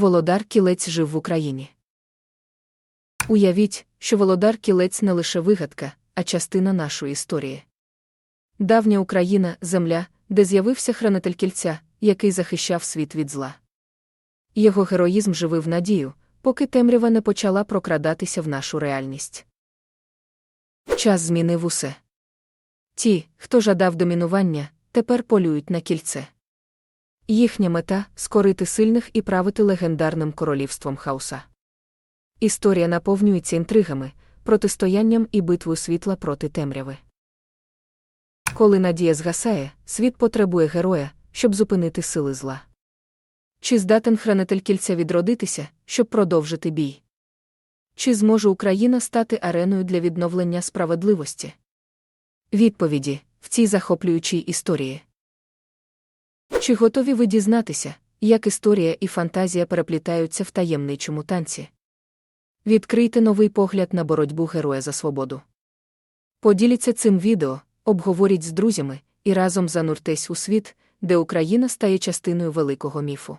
Володар Кілець жив в Україні. Уявіть, що Володар Кілець не лише вигадка, а частина нашої історії. Давня Україна земля, де з'явився хранитель кільця, який захищав світ від зла. Його героїзм живив надію, поки темрява не почала прокрадатися в нашу реальність. Час змінив усе. Ті, хто жадав домінування, тепер полюють на кільце. Їхня мета скорити сильних і правити легендарним королівством хаоса. Історія наповнюється інтригами, протистоянням і битвою світла проти темряви. Коли надія згасає, світ потребує героя, щоб зупинити сили зла. Чи здатен хранитель кільця відродитися, щоб продовжити бій? Чи зможе Україна стати ареною для відновлення справедливості? Відповіді в цій захоплюючій історії. Чи готові ви дізнатися, як історія і фантазія переплітаються в таємничому танці? Відкрийте новий погляд на боротьбу героя за свободу. Поділіться цим відео, обговоріть з друзями і разом зануртесь у світ, де Україна стає частиною великого міфу.